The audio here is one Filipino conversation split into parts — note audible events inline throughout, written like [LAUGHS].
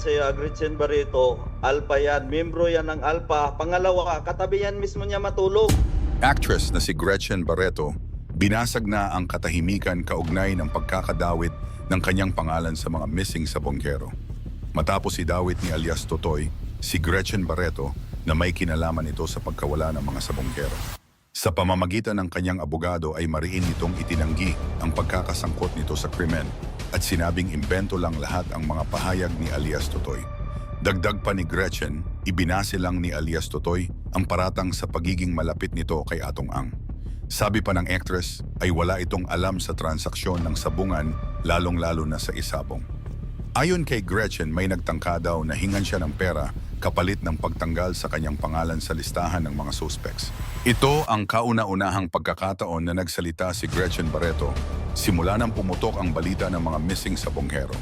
Si Gretchen Barreto, Alpha yan, membro yan ng Alpha. Pangalawa, katabi yan mismo niya matulog. Actress na si Gretchen Barreto, binasag na ang katahimikan kaugnay ng pagkakadawit ng kanyang pangalan sa mga missing sa Bonggero. Matapos si dawit ni alias Totoy, si Gretchen Barreto na may kinalaman ito sa pagkawala ng mga sabongkero. Sa pamamagitan ng kanyang abogado ay mariin nitong itinanggi ang pagkakasangkot nito sa krimen at sinabing imbento lang lahat ang mga pahayag ni alias Totoy. Dagdag pa ni Gretchen, ibinase lang ni alias Totoy ang paratang sa pagiging malapit nito kay Atong Ang. Sabi pa ng actress ay wala itong alam sa transaksyon ng sabungan lalong-lalo na sa isabong. Ayon kay Gretchen, may nagtangka daw na hingan siya ng pera kapalit ng pagtanggal sa kanyang pangalan sa listahan ng mga suspects. Ito ang kauna-unahang pagkakataon na nagsalita si Gretchen Barreto simula nang pumutok ang balita ng mga missing sa Bonghero.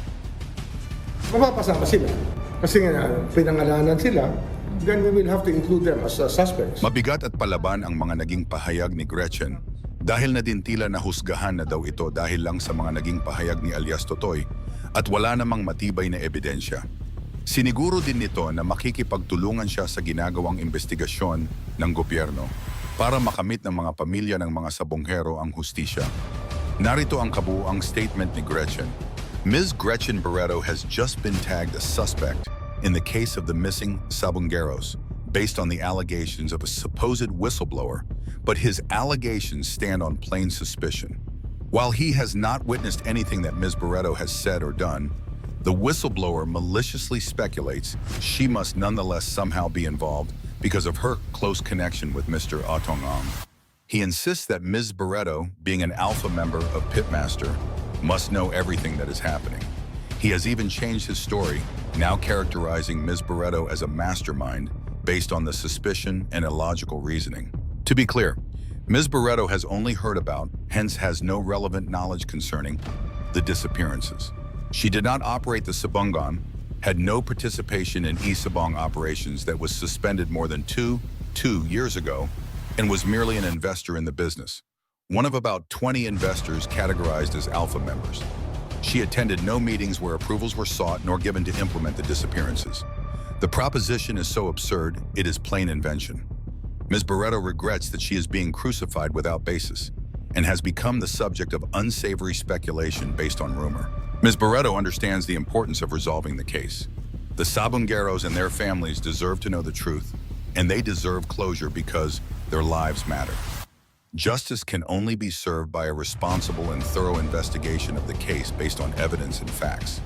mapapasama sila. Kasi nga, pinangalanan sila, then we will have to include them as uh, suspects. Mabigat at palaban ang mga naging pahayag ni Gretchen dahil na din tila nahusgahan na daw ito dahil lang sa mga naging pahayag ni alias Totoy at wala namang matibay na ebidensya. Siniguro din nito na makikipagtulungan siya sa ginagawang investigasyon ng gobyerno para makamit ng mga pamilya ng mga sabonghero ang hustisya. Narito ang kabuuang statement ni Gretchen. Ms. Gretchen Barreto has just been tagged a suspect in the case of the missing Sabongeros based on the allegations of a supposed whistleblower, but his allegations stand on plain suspicion. While he has not witnessed anything that Ms. Barreto has said or done, the whistleblower maliciously speculates she must nonetheless somehow be involved because of her close connection with Mr. Atong ah Ang. He insists that Ms. Barreto, being an alpha member of Pitmaster, must know everything that is happening. He has even changed his story, now characterizing Ms. Barreto as a mastermind based on the suspicion and illogical reasoning. To be clear, Ms. Barreto has only heard about, hence has no relevant knowledge concerning, the disappearances. She did not operate the Sabungan, had no participation in Isabong operations that was suspended more than two, two years ago, and was merely an investor in the business. One of about 20 investors categorized as alpha members. She attended no meetings where approvals were sought nor given to implement the disappearances. The proposition is so absurd, it is plain invention. Ms. Barreto regrets that she is being crucified without basis and has become the subject of unsavory speculation based on rumor. Ms. Barreto understands the importance of resolving the case. The Sabungeros and their families deserve to know the truth, and they deserve closure because their lives matter. Justice can only be served by a responsible and thorough investigation of the case based on evidence and facts.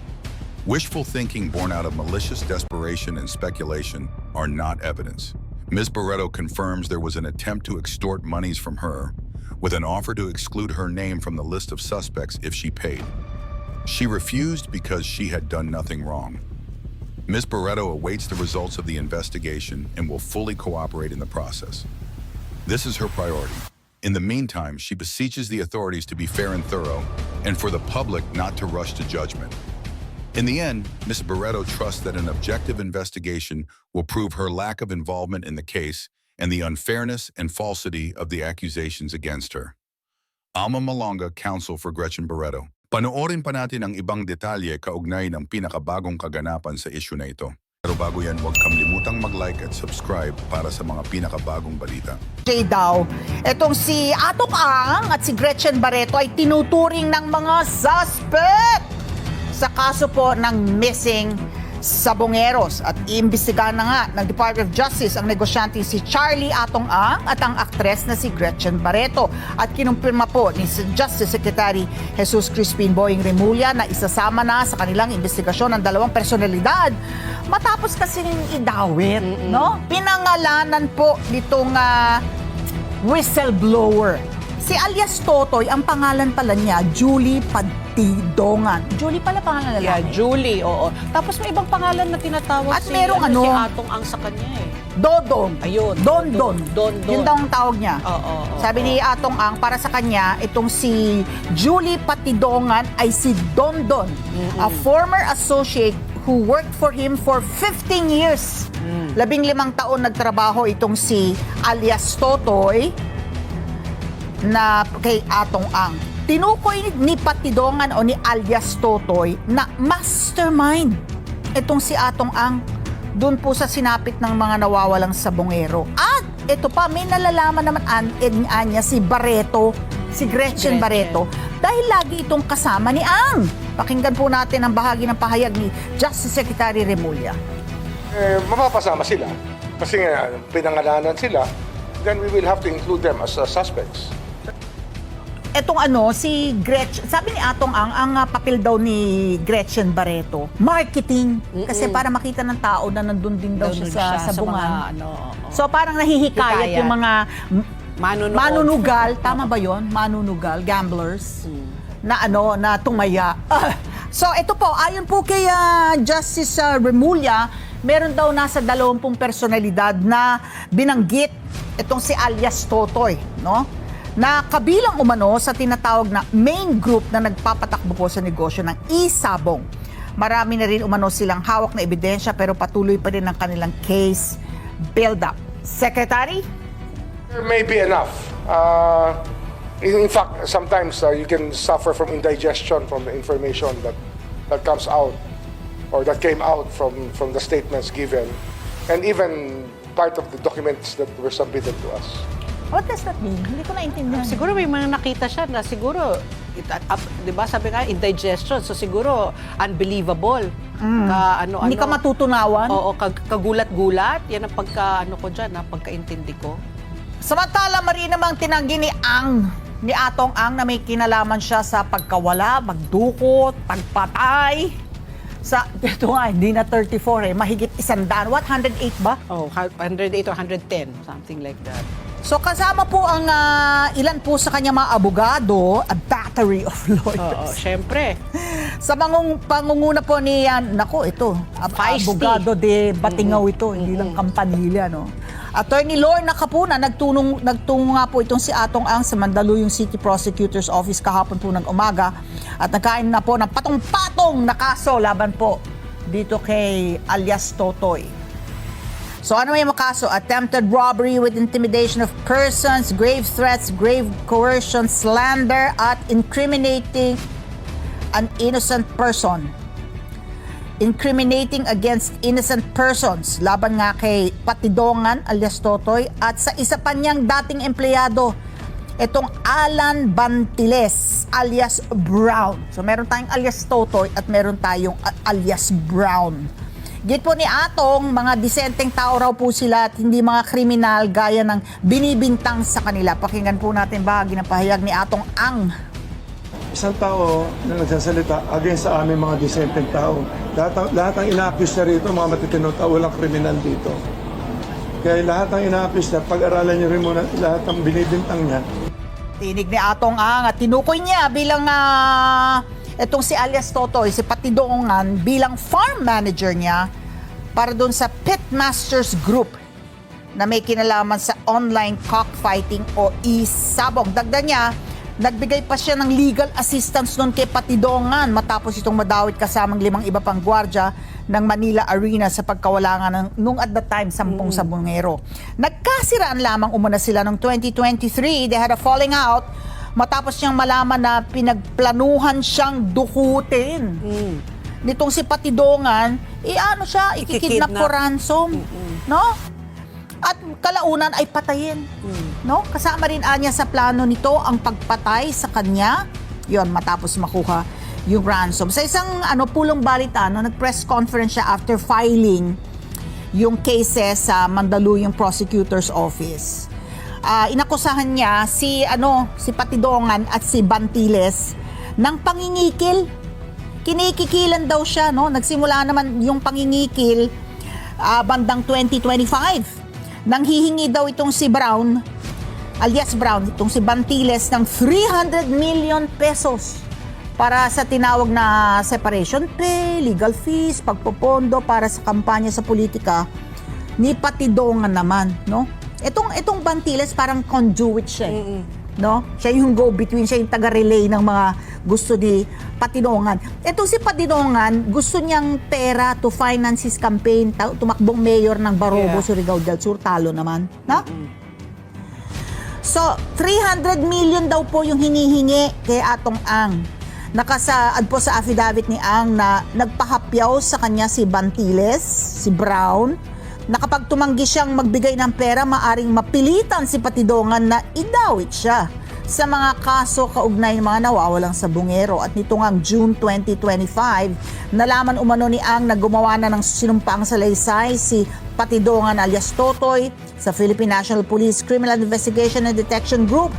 Wishful thinking born out of malicious desperation and speculation are not evidence. Ms. Barreto confirms there was an attempt to extort monies from her, with an offer to exclude her name from the list of suspects if she paid. She refused because she had done nothing wrong. Ms. Barreto awaits the results of the investigation and will fully cooperate in the process. This is her priority. In the meantime, she beseeches the authorities to be fair and thorough, and for the public not to rush to judgment. In the end, Ms. Barreto trusts that an objective investigation will prove her lack of involvement in the case and the unfairness and falsity of the accusations against her. Alma Malonga, counsel for Gretchen Barreto. Panoorin pa natin ang ibang detalye kaugnay ng pinakabagong kaganapan sa isyu na ito. Pero bago yan, huwag kamlimutang mag-like at subscribe para sa mga pinakabagong balita. Jay daw, etong si Atok Ang at si Gretchen Barreto ay tinuturing ng mga suspect sa kaso po ng missing Sabongeros at iimbestigahan na nga ng Department of Justice ang negosyante si Charlie Atong Ang at ang aktres na si Gretchen Barreto at kinumpirma po ni Justice Secretary Jesus Crispin Boying Remulla na isasama na sa kanilang investigasyon ng dalawang personalidad matapos kasi idawit, no? Pinangalanan po nitong ah, whistleblower. Si alias Totoy, ang pangalan pala niya, Julie Padidongan. Julie pala pangalan Yeah, lalaki. Julie, oo. Tapos may ibang pangalan na tinatawag At si, merong ano, si ano, Atong Ang sa kanya eh. Dodong. Ayun, Don Don. Don Don. Yun daw ang tawag niya. Oo, oo, Sabi oo. ni Atong Ang, para sa kanya, itong si Julie Patidongan ay si Don Don, a former associate who worked for him for 15 years. Mm. Labing limang taon nagtrabaho itong si alias Totoy na kay Atong Ang. Tinukoy ni Patidongan o ni alias Totoy na mastermind itong si Atong Ang doon po sa sinapit ng mga nawawalang sabongero. At ito pa, may nalalaman naman an, an, anya si Barreto, si Gretchen, Gretchen. Barreto, dahil lagi itong kasama ni Ang. Pakinggan po natin ang bahagi ng pahayag ni Justice Secretary Remulla. Eh, mapapasama sila. Kasi nga, pinangalanan sila, then we will have to include them as uh, suspects. Etong ano, si Gretchen, sabi ni Atong Ang, ang ah, papel daw ni Gretchen Barreto, marketing. Kasi para makita ng tao na nandun din daw siya sa, sa, bungan. mga, ano, oo. So parang nahihikayat Hikayat. yung mga Manunood. manunugal, [LAUGHS] tama ba yon? Manunugal, gamblers, na ano, na tumaya. Ah, so ito po, ayon po kay ah, Justice ah, Remulla, meron daw nasa 20 personalidad na binanggit itong si alias Totoy, no? Na kabilang umano sa tinatawag na main group na nagpapatakbo po sa negosyo ng e-sabong. Marami na rin umano silang hawak na ebidensya pero patuloy pa rin ang kanilang case build-up. Secretary? There may be enough. Uh, in fact, sometimes uh, you can suffer from indigestion from the information that, that comes out or that came out from, from the statements given and even part of the documents that were submitted to us. What does that mean? Hindi ko naintindihan. Siguro may mga nakita siya na siguro, it, up, di ba sabi nga, indigestion. So siguro, unbelievable. Ka, ano, Mm. Hindi ano, ka matutunawan? Oo, kag- kagulat-gulat. Yan ang pagka, ano ko dyan, ha, pagkaintindi ko. Samantala, mari namang tinanggi ni Ang, ni Atong Ang na may kinalaman siya sa pagkawala, pagdukot, pagpatay. Sa, [LAUGHS] ito nga, hindi na 34 eh, mahigit isandaan. What, 108 ba? Oh, 108 or 110, something like that. So kasama po ang ah, ilan po sa kanya mga abogado, a battery of [LAUGHS] Oo, lawyers. syempre. Sa mangung, pangunguna po ni, ah, nako ito, ab- Feisty. abogado de Batingaw ito, hindi lang kampanilya, no? Attorney Lorna Capuna, nagtunong, nagtungo nga po itong si Atong Ang sa Mandaluyong City Prosecutor's Office kahapon po ng umaga at nagkain na po ng patong-patong na kaso laban po dito kay alias Totoy. So ano may makaso? Attempted robbery with intimidation of persons, grave threats, grave coercion, slander, at incriminating an innocent person. Incriminating against innocent persons laban nga kay Patidongan alias Totoy at sa isa pa niyang dating empleyado itong Alan Bantiles alias Brown. So meron tayong alias Totoy at meron tayong alias Brown. Git po ni Atong, mga disenteng tao raw po sila at hindi mga kriminal gaya ng binibintang sa kanila. Pakinggan po natin bahagi ng pahayag ni Atong Ang. isang tao na nagsasalita against sa aming mga disenteng tao. Lahat, ng- lahat ng ina-accuse niya rito, mga matitinong tao, walang kriminal dito. Kaya lahat ng ina-accuse niya, pag-aralan niyo rin muna lahat ng binibintang niya. Tinig ni Atong Ang at tinukoy niya bilang ah, itong si alias Totoy, si Patidongan, bilang farm manager niya para doon sa Pitmasters Group na may kinalaman sa online cockfighting o e-sabong. Dagdag niya, nagbigay pa siya ng legal assistance noon kay Patidongan matapos itong madawit kasamang limang iba pang gwardya ng Manila Arena sa pagkawala nga ng, nung at the time, sampung sabongero. Nagkasiraan lamang umuna sila noong 2023. They had a falling out matapos niyang malaman na pinagplanuhan siyang dukutin. Nitong si Patidongan, eh ano siya, ikikidnap for ransom. No? At kalaunan ay patayin. No? Kasama rin anya sa plano nito ang pagpatay sa kanya. Yon matapos makuha yung ransom. Sa isang ano pulong balita, no, nag-press conference siya after filing yung cases sa Mandaluyong Prosecutor's Office. Ah, inakusahan niya si ano si Patidongan at si Bantiles ng pangingikil. Kinikikilan daw siya no. Nagsimula naman yung pangingikil ah, bandang 2025. Nang hihingi daw itong si Brown alias Brown, itong si Bantiles ng 300 million pesos para sa tinawag na separation pay, legal fees, pagpopondo para sa kampanya sa politika ni Patidongan naman, no? Itong itong Bantiles parang conduit siya. eh, No? Siya yung go-between, siya yung taga-relay ng mga gusto ni Patidongan. Itong si Patidongan, gusto niyang pera to finance his campaign, tumakbong mayor ng Barobo, Yeah. Surigao del Sur, talo naman. No? So, 300 million daw po yung hinihingi kay Atong Ang. Nakasaad po sa affidavit ni Ang na nagpahapyaw sa kanya si Bantiles, si Brown, na kapag tumanggi siyang magbigay ng pera, maaring mapilitan si Patidongan na idawit siya sa mga kaso kaugnay ng mga nawawalang sa bungero. At nito ngang June 2025, nalaman umano ni Ang na gumawa na ng sinumpaang salaysay si Patidongan alias Totoy sa Philippine National Police Criminal Investigation and Detection Group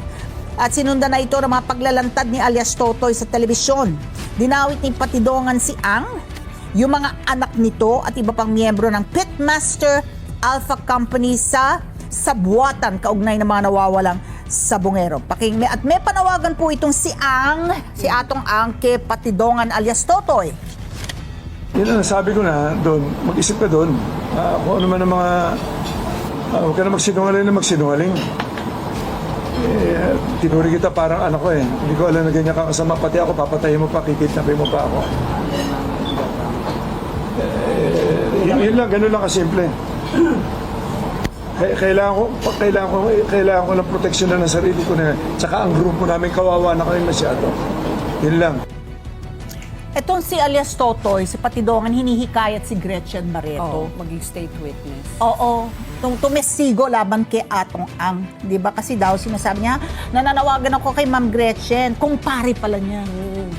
at sinundan na ito ng mga paglalantad ni alias Totoy sa telebisyon. Dinawit ni Patidongan si Ang, yung mga anak nito at iba pang miyembro ng Pitmaster Alpha Company sa Sabuatan kaugnay ng mga nawawalang sa Bungero. Paking, at may panawagan po itong si Ang, si Atong Ang kay Patidongan alias Totoy. Yun ang sabi ko na doon, mag-isip ka doon. Ah, kung ano man ang mga... ah, huwag ka na magsinungaling na magsinungaling. Eh, tinuri kita parang anak ko eh. Hindi ko alam na ganyan ka kasama. Pati ako, papatayin mo pa, kikidnapin mo pa ako. Eh, yun, lang, ganun lang kasimple. Kailangan ko, kailangan ko, kailangan ko ng proteksyon na ng sarili ko na. Tsaka ang grupo namin kawawa na kami masyado. Yun lang. Etong si alias Totoy, si Patidongan, hinihikayat si Gretchen Barreto. Oh, maging state witness. Oo, tung tumestigo laban kay Atong Ang. 'Di ba kasi daw sinasabi niya, nananawagan ako kay Ma'am Gretchen, kumpare pala niya.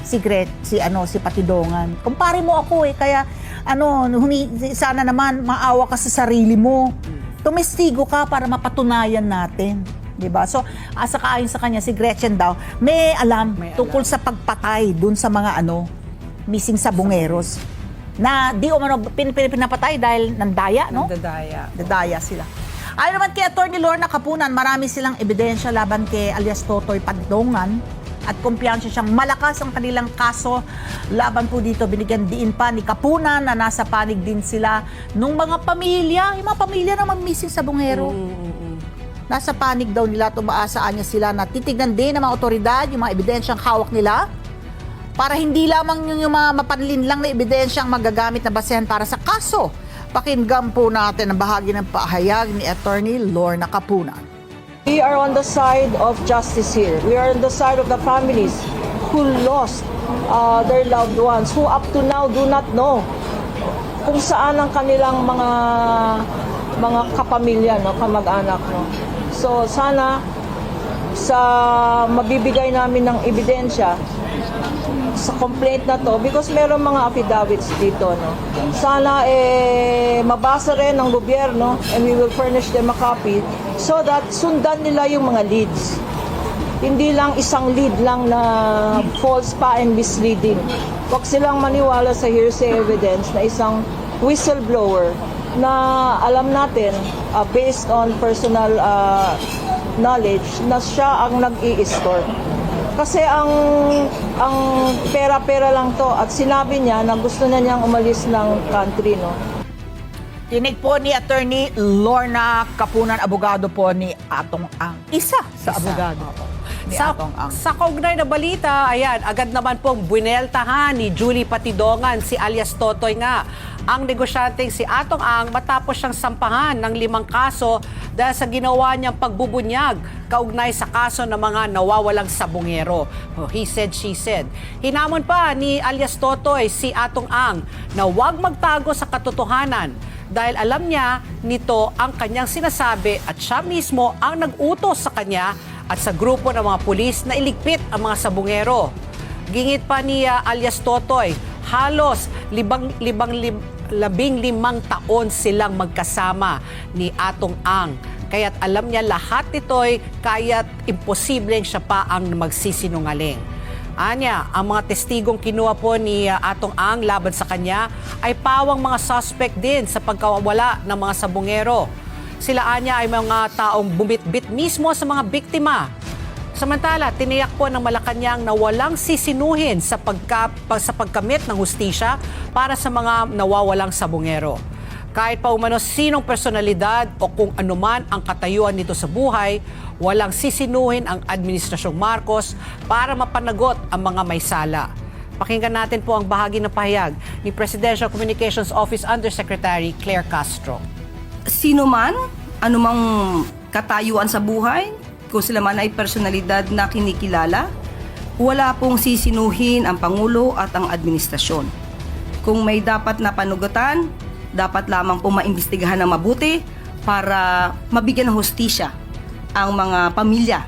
Si Gret, si ano, si Patidongan. Kumpare mo ako eh, kaya ano, humi, sana naman maawa ka sa sarili mo. Tumestigo ka para mapatunayan natin. 'di ba? So, asa kaayon sa kanya si Gretchen daw, may alam May tungkol sa pagpatay dun sa mga ano, missing sa bungeros na di umano pin, pin, pinapatay dahil nandaya, no? Dadaya. Dadaya sila. Ayon naman kay Atty. Lorna Kapunan, marami silang ebidensya laban kay alias Totoy Pagdongan at kumpiyansya siyang malakas ang kanilang kaso. Laban po dito, binigyan diin pa ni Kapunan na nasa panig din sila nung mga pamilya, yung mga pamilya na missing sa bungero. Nasa panig daw nila, tumaasaan niya sila na titignan din ng mga otoridad, yung mga ebidensyang hawak nila para hindi lamang yung, yung mga mapanlin lang na ebidensya ang magagamit na basehan para sa kaso. Pakinggan po natin ang bahagi ng pahayag ni Attorney Lorna Kapunan. We are on the side of justice here. We are on the side of the families who lost uh, their loved ones, who up to now do not know kung saan ang kanilang mga mga kapamilya, no, kamag-anak, no. So sana sa mabibigay namin ng ebidensya sa complaint na to because meron mga affidavits dito no. Sana eh mabasa rin ng gobyerno and we will furnish them a copy so that sundan nila yung mga leads. Hindi lang isang lead lang na false pa and misleading. Huwag silang maniwala sa hearsay evidence na isang whistleblower na alam natin uh, based on personal uh, knowledge na siya ang nag-i-store. Kasi ang ang pera-pera lang to at sinabi niya na gusto na niyang umalis ng country, no? Tinig po ni Attorney Lorna Kapunan, abogado po ni Atong Ang. Isa sa abogado. Ni Sa, Atong Ang. sa kaugnay na balita, ayan, agad naman pong buineltahan ni Julie Patidongan, si alias Totoy nga, ang negosyanteng si Atong Ang matapos siyang sampahan ng limang kaso dahil sa ginawa niyang pagbubunyag kaugnay sa kaso ng mga nawawalang sabungero. Oh, he said, she said. Hinamon pa ni alias Totoy si Atong Ang na huwag magtago sa katotohanan dahil alam niya nito ang kanyang sinasabi at siya mismo ang nag-utos sa kanya at sa grupo ng mga pulis na iligpit ang mga sabungero. Gingit pa niya alias Totoy, halos libang, libang, lim, labing limang taon silang magkasama ni Atong Ang. Kaya't alam niya lahat nito'y kaya't imposibleng siya pa ang magsisinungaling. Anya, ang mga testigong kinuha po ni uh, Atong Ang laban sa kanya ay pawang mga suspect din sa pagkawala ng mga sabungero. Sila anya ay mga taong bumitbit mismo sa mga biktima. Samantala, tiniyak po ng Malacanang na walang sisinuhin sa, pagka, pag- sa pagkamit ng hustisya para sa mga nawawalang sabungero. Kahit pa umano sinong personalidad o kung anuman ang katayuan nito sa buhay, walang sisinuhin ang Administrasyong Marcos para mapanagot ang mga may sala. Pakinggan natin po ang bahagi ng pahayag ni Presidential Communications Office Undersecretary Claire Castro. sino man, anumang katayuan sa buhay, kung sila man ay personalidad na kinikilala, wala pong sisinuhin ang Pangulo at ang administrasyon. Kung may dapat na panugutan, dapat lamang po maimbestigahan ng mabuti para mabigyan ng hustisya ang mga pamilya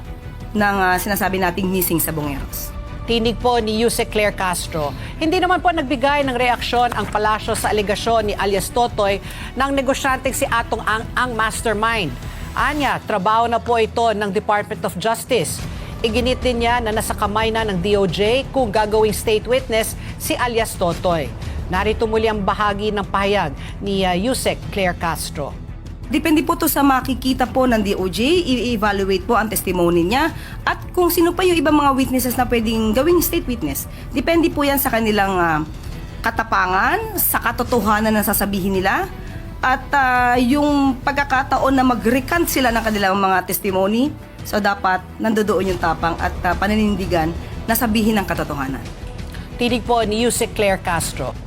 ng ah, sinasabi nating missing sa Bongeros. Tinig po ni Yusek Claire Castro. Hindi naman po nagbigay ng reaksyon ang palasyo sa aligasyon ni alias Totoy ng negosyanteng si Atong Ang ang mastermind. Anya, trabaho na po ito ng Department of Justice. Iginit din niya na nasa kamay na ng DOJ kung gagawing state witness si alias Totoy. Narito muli ang bahagi ng pahayag ni uh, Yusek Claire Castro. Depende po to sa makikita po ng DOJ, i-evaluate po ang testimony niya at kung sino pa yung ibang mga witnesses na pwedeng gawing state witness. Depende po yan sa kanilang ah, katapangan, sa katotohanan na sasabihin nila at ah, yung pagkakataon na mag-recant sila ng kanilang mga testimony. So dapat nandoon yung tapang at ah, paninindigan na sabihin ng katotohanan. Tinig po ni Yusek Claire Castro.